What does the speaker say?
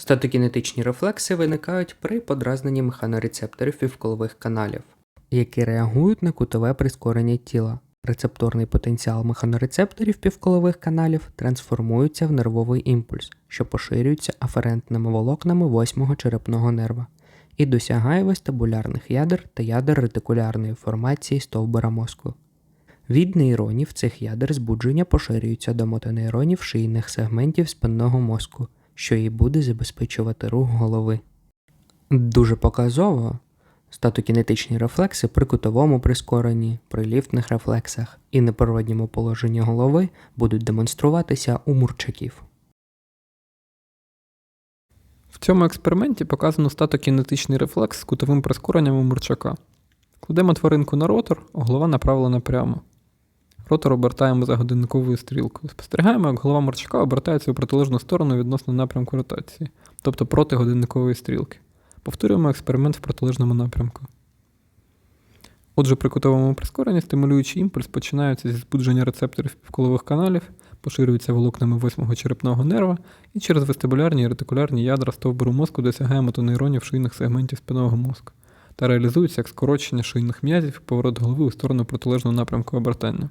Статокінетичні рефлекси виникають при подразненні механорецепторів півколових каналів, які реагують на кутове прискорення тіла. Рецепторний потенціал механорецепторів півколових каналів трансформується в нервовий імпульс, що поширюється аферентними волокнами восьмого черепного нерва і досягає вестибулярних ядер та ядер ретикулярної формації стовбура мозку. Від нейронів цих ядер збудження поширюються до мотонейронів шийних сегментів спинного мозку, що і буде забезпечувати рух голови. Дуже показово статокінетичні рефлекси при кутовому прискоренні, при ліфтних рефлексах і неприродньому положенні голови будуть демонструватися у мурчаків. В цьому експерименті показано статокінетичний рефлекс з кутовим прискоренням у мурчака. Кладемо тваринку на ротор, голова направлена прямо. Ротор обертаємо за годинниковою стрілкою. Спостерігаємо, як голова мурчака обертається у протилежну сторону відносно напрямку ротації, тобто проти годинникової стрілки. Повторюємо експеримент в протилежному напрямку. Отже, при кутовому прискоренні стимулюючий імпульс починається зі збудження рецепторів півколових каналів, поширюється волокнами восьмого черепного нерва і через вестибулярні і ретикулярні ядра стовбуру мозку досягає мотонейронів шийних сегментів спинного мозку та реалізується як скорочення шийних м'язів і поворот голови у сторону протилежного напрямку обертання.